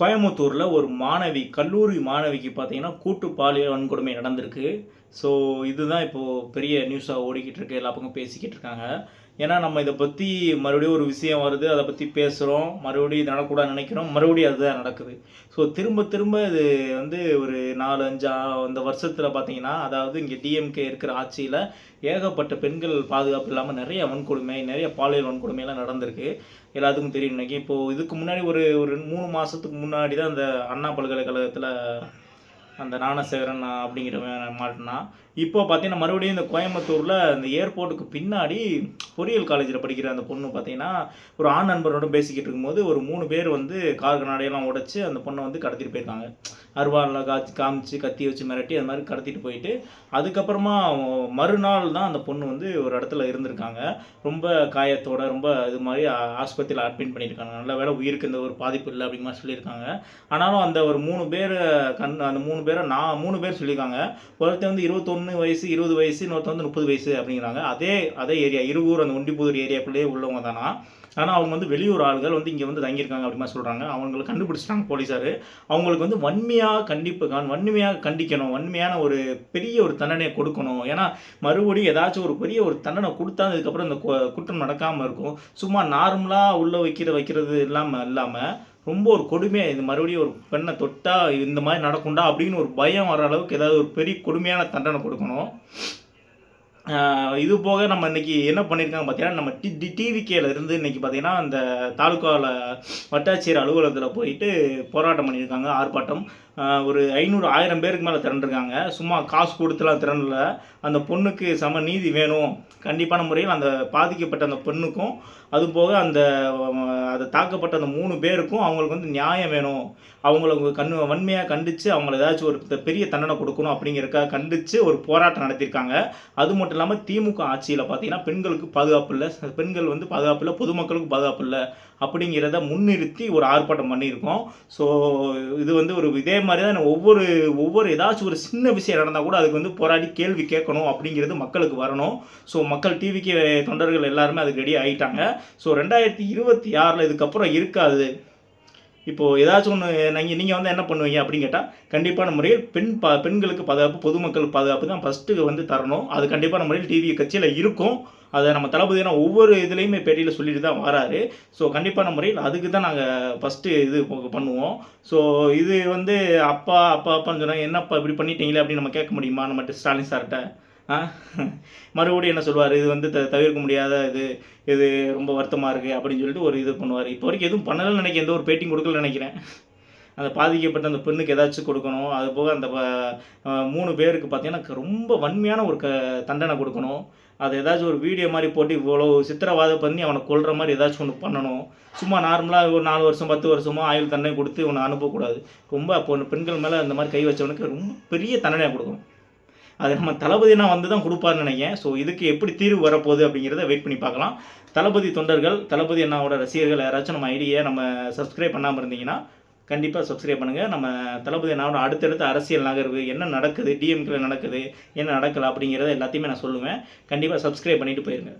கோயம்புத்தூரில் ஒரு மாணவி கல்லூரி மாணவிக்கு பார்த்தீங்கன்னா கூட்டு பாலியல் வன்கொடுமை நடந்திருக்கு. ஸோ இதுதான் இப்போது பெரிய நியூஸாக ஓடிக்கிட்டு இருக்கு எல்லா பக்கம் பேசிக்கிட்டு இருக்காங்க ஏன்னா நம்ம இதை பற்றி மறுபடியும் ஒரு விஷயம் வருது அதை பற்றி பேசுகிறோம் மறுபடியும் இது நடக்கூடாதுன்னு நினைக்கிறோம் மறுபடியும் அதுதான் நடக்குது. ஸோ திரும்ப திரும்ப இது வந்து ஒரு நாலு அஞ்சு அந்த வருஷத்தில் பார்த்தீங்கன்னா அதாவது இங்கே டிஎம்கே இருக்கிற ஆட்சியில் ஏகப்பட்ட பெண்கள் பாதுகாப்பு இல்லாமல் நிறைய வன்கொடுமை நிறைய பாலியல் வன்கொடுமையெல்லாம் நடந்திருக்கு. எல்லாத்துக்கும் தெரியும் இன்னைக்கு. இப்போது இதுக்கு முன்னாடி ஒரு ஒரு மூணு மாதத்துக்கு முன்னாடி தான் அந்த அண்ணா பல்கலைக்கழகத்தில் அந்த ஞானசேகரன் அப்படிங்கிறவன் மாட்டினா இப்போ பார்த்தீங்கன்னா மறுபடியும் இந்த கோயம்புத்தூரில் இந்த ஏர்போர்ட்டுக்கு பின்னாடி பொறியியல் காலேஜில் படிக்கிற அந்த பொண்ணு பார்த்தீங்கன்னா ஒரு ஆண் நண்பரோட பேசிக்கிட்டு இருக்கும்போது ஒரு மூணு பேர் வந்து கார் கண்ணாடியெல்லாம் உடைச்சி அந்த பொண்ணை வந்து கடத்திட்டு போயிருக்காங்க. அருவாளில் காய்ச்சி காமிச்சு கத்தி வச்சு மிரட்டி அது மாதிரி கடத்திட்டு போயிட்டு அதுக்கப்புறமா மறுநாள் தான் அந்த பொண்ணு வந்து ஒரு இடத்துல இருந்திருக்காங்க. ரொம்ப காயத்தோட ரொம்ப இது மாதிரி ஆஸ்பத்திரியில் அட்மிட் பண்ணியிருக்காங்க. நல்ல வேலை உயிருக்கு இந்த ஒரு பாதிப்பு இல்லை அப்படிங்கிற சொல்லியிருக்காங்க. ஆனாலும் அந்த ஒரு மூணு பேர் கண் அந்த மூணு பேரை நான் மூணு பேர் சொல்லியிருக்காங்க. ஒருத்தர் வந்து இருபத்தொன்று வயசு இருபது வயசு இன்னொருத்த வந்து முப்பது வயசு அப்படிங்கிறாங்க. அதே அதே ஏரியா இருவூர் அந்த ஒண்டிப்புதூர் ஏரியாக்குள்ளேயே உள்ளவங்க தானா? ஆனால் அவங்க வந்து வெளியூர் ஆள்கள் வந்து இங்கே வந்து தங்கியிருக்காங்க அப்படிமா சொல்கிறாங்க அவங்களை கண்டுபிடிச்சிட்டாங்க போலீஸார். அவங்களுக்கு வந்து வன்மையாக கண்டிப்பு காண் வன்மையாக கண்டிக்கணும். வன்மையான ஒரு பெரிய ஒரு தண்டனையை கொடுக்கணும். ஏன்னா மறுபடியும் ஏதாச்சும் ஒரு பெரிய ஒரு தண்டனை கொடுத்தா அதுக்கப்புறம் இந்த கு- குற்றம் நடக்காமல் இருக்கும். சும்மா நார்மலாக உள்ளே வைக்கிற வைக்கிறது இல்லாமல் இல்லாமல் ரொம்ப ஒரு கொடுமையாக இது. மறுபடியும் ஒரு பெண்ணை தொட்டா இந்த மாதிரி நடக்கும்டா அப்படின்னு ஒரு பயம் வர அளவுக்கு ஏதாவது ஒரு பெரிய கொடுமையான தண்டனை கொடுக்கணும். இது போக நம்ம இன்னைக்கு என்ன பண்ணியிருக்காங்க பார்த்தீங்கன்னா நம்ம டி டி டிவிகேல இருந்து இன்னைக்கு பார்த்தீங்கன்னா அந்த தாலுக்காவில் வட்டாட்சியர் அலுவலகத்தில் போயிட்டு போராட்டம் பண்ணியிருக்காங்க ஆர்ப்பாட்டம். ஒரு ஐநூறு ஆயிரம் பேருக்கு மேலே திரண்டுருக்காங்க. சும்மா காசு கொடுத்துலாம் திரண்டல. அந்த பொண்ணுக்கு சம நீதி வேணும். கண்டிப்பான முறையில் அந்த பாதிக்கப்பட்ட அந்த பெண்ணுக்கும் அதுபோக அந்த அதை தாக்கப்பட்ட அந்த மூணு பேருக்கும் அவங்களுக்கு வந்து நியாயம் வேணும். அவங்களுக்கு கண் வன்மையாக கண்டித்து அவங்கள ஏதாச்சும் ஒரு பெரிய தண்டனை கொடுக்கணும் அப்படிங்கிறக்காக கண்டித்து ஒரு போராட்டம் நடத்தியிருக்காங்க. அது மட்டும் இல்லாமல் திமுக ஆட்சியில் பார்த்தீங்கன்னா பெண்களுக்கு பாதுகாப்பு இல்லை. பெண்கள் வந்து பாதுகாப்பு இல்லை பொதுமக்களுக்கு பாதுகாப்பு இல்லை அப்படிங்கிறத முன்னிறுத்தி ஒரு ஆர்ப்பாட்டம் பண்ணியிருக்கோம். ஸோ இது வந்து ஒரு இதே மாதிரி தான் ஒவ்வொரு ஒவ்வொரு ஏதாச்சும் ஒரு சின்ன விஷயம் நடந்தால் கூட அதுக்கு வந்து போராடி கேள்வி கேட்கணும் அப்படிங்கிறது மக்களுக்கு வரணும். ஸோ மக்கள் டிவிக்கு தொண்டர்கள் எல்லாருமே அதுக்கு ரெடி ஆகிட்டாங்க ஸோ ரெண்டாயிரத்தி இருபத்தி ஆறில் இதுக்கப்புறம் இருக்காது. இப்போது ஏதாச்சும் ஒன்று நீங்கள் நீங்கள் வந்து என்ன பண்ணுவீங்க அப்படின்னு கேட்டால் கண்டிப்பான முறையில் பெண் பா பெண்களுக்கு பாதுகாப்பு பொதுமக்கள் பாதுகாப்பு தான் ஃபஸ்ட்டு வந்து தரணும். அது கண்டிப்பான முறையில் டிவி கட்சியில் இருக்கும். அதை நம்ம தளபதினா ஒவ்வொரு இதுலேயுமே பேட்டியில் சொல்லிட்டு தான் வராரு. ஸோ கண்டிப்பான முறையில் அதுக்கு தான் நாங்கள் ஃபஸ்ட்டு இது பண்ணுவோம். ஸோ இது வந்து அப்பா அப்பா அப்பான்னு சொன்னால் என்னப்பா இப்படி பண்ணிட்டீங்களே? அப்படின்னு நம்ம கேட்க முடியுமா? நம்ம ஸ்டாலின் சார்கிட்ட மறுபடியும் என்ன சொல்லுவார்? இது வந்து த தவிர்க்க முடியாத இது. இது ரொம்ப வருத்தமாக இருக்குது அப்படின்னு சொல்லிட்டு ஒரு இது பண்ணுவார். இப்போ வரைக்கும் எதுவும் பண்ணலன்னு நினைக்கிறேன் எந்த ஒரு பேட்டிங் கொடுக்கல நினைக்கிறேன். அந்த பாதிக்கப்பட்ட அந்த பெண்ணுக்கு ஏதாச்சும் கொடுக்கணும். அது போக அந்த மூணு பேருக்கு பார்த்தீங்கன்னா ரொம்ப வன்மையான ஒரு க தண்டனை கொடுக்கணும். அது ஏதாச்சும் ஒரு வீடியோ மாதிரி போட்டு இவ்வளோ சித்திரவாதம் பண்ணி அவனை கொள்கிற மாதிரி ஏதாச்சும் ஒன்று பண்ணணும். சும்மா நார்மலாக ஒரு நாலு வருஷம் பத்து வருஷமோ ஆயுள் தண்டனை கொடுத்து இவனை அனுப்பக்கூடாது. ரொம்ப அப்போ பெண்கள் மேலே அந்த மாதிரி கை வச்சவனுக்கு ரொம்ப பெரிய தண்டனையாக கொடுக்கணும். அது நம்ம தளபதினா வந்து தான் கொடுப்பாருன்னு நினைக்கிறேன். ஸோ இதுக்கு எப்படி தீர்வு வரப்போகுது அப்படிங்கிறத வெயிட் பண்ணி பார்க்கலாம். தளபதி தொண்டர்கள் தளபதி அண்ணாவோட ரசிகர்கள் யாராச்சும் நம்ம ஐடியை நம்ம சப்ஸ்கிரைப் பண்ணாமல் இருந்தீங்கன்னா கண்டிப்பாக சப்ஸ்கிரைப் பண்ணுங்கள் நம்ம தளபதி நான் அடுத்தடுத்த அரசியல் நகர்வு என்ன நடக்குது டிஎம்கேல நடக்குது என்ன நடக்கலை அப்படிங்கிறத எல்லாத்தையுமே நான் சொல்லுவேன். கண்டிப்பாக சப்ஸ்கிரைப் பண்ணிவிட்டு போயிருங்க.